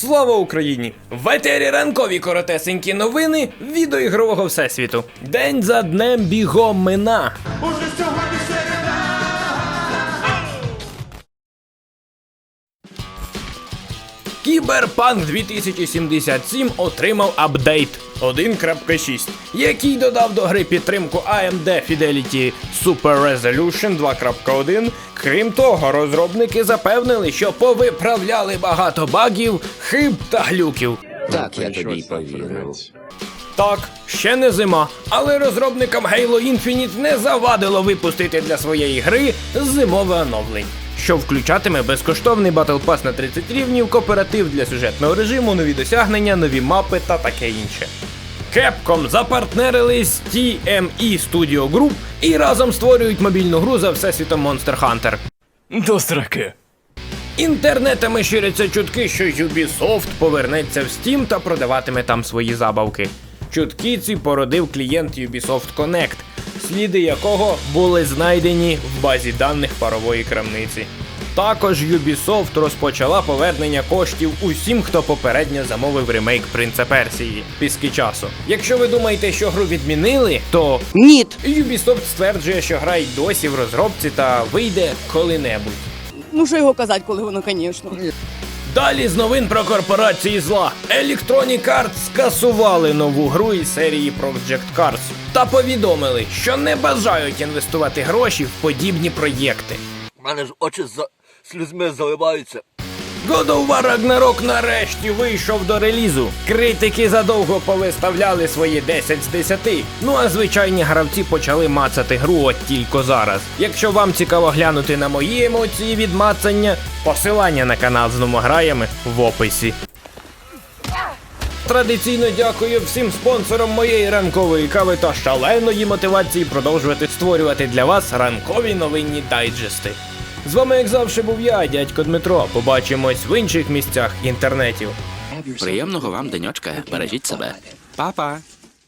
Слава Україні! В етері ранкові коротесенькі новини відеоігрового всесвіту. День за днем бігом мина. Кіберпанк 2077 отримав апдейт 1.6, який додав до гри підтримку AMD Fidelity Super Resolution 2.1. Крім того, розробники запевнили, що повиправляли багато багів, хиб та глюків. Так, я тобі повірив. Так, ще не зима, але розробникам Halo Infinite не завадило випустити для своєї гри зимове оновлень, що включатиме безкоштовний Battle Pass на 30 рівнів, кооператив для сюжетного режиму, нові досягнення, нові мапи та таке інше. Capcom запартнерились з TME Studio Group і разом створюють мобільну гру за всесвітом Monster Hunter. До сраки. Інтернетами ширяться чутки, що Ubisoft повернеться в Steam та продаватиме там свої забавки. Чутки ці породив клієнт Ubisoft Connect, сліди якого були знайдені в базі даних парової крамниці. Також Ubisoft розпочала повернення коштів усім, хто попередньо замовив ремейк Принца Персії піски часу. Якщо ви думаєте, що гру відмінили, то Ніт. Ubisoft стверджує, що гра й досі в розробці та вийде коли-небудь. Ну що його казати, коли воно, звісно. Далі з новин про корпорації зла. Electronic Arts скасували нову гру із серії Project Cars та повідомили, що не бажають інвестувати гроші в подібні проєкти. У мене ж очі за слізьми заливаються. God of War Ragnarok нарешті вийшов до релізу. Критики задовго повиставляли свої 10 з 10. Ну а звичайні гравці почали мацати гру от тільки зараз. Якщо вам цікаво глянути на мої емоції від мацання, посилання на канал з номограями в описі. Традиційно дякую всім спонсорам моєї ранкової кави та шаленої мотивації продовжувати створювати для вас ранкові новинні дайджести. З вами, як завжди, був я, дядько Дмитро. Побачимось в інших місцях інтернетів. Приємного вам денечка. Бережіть себе. Па-па.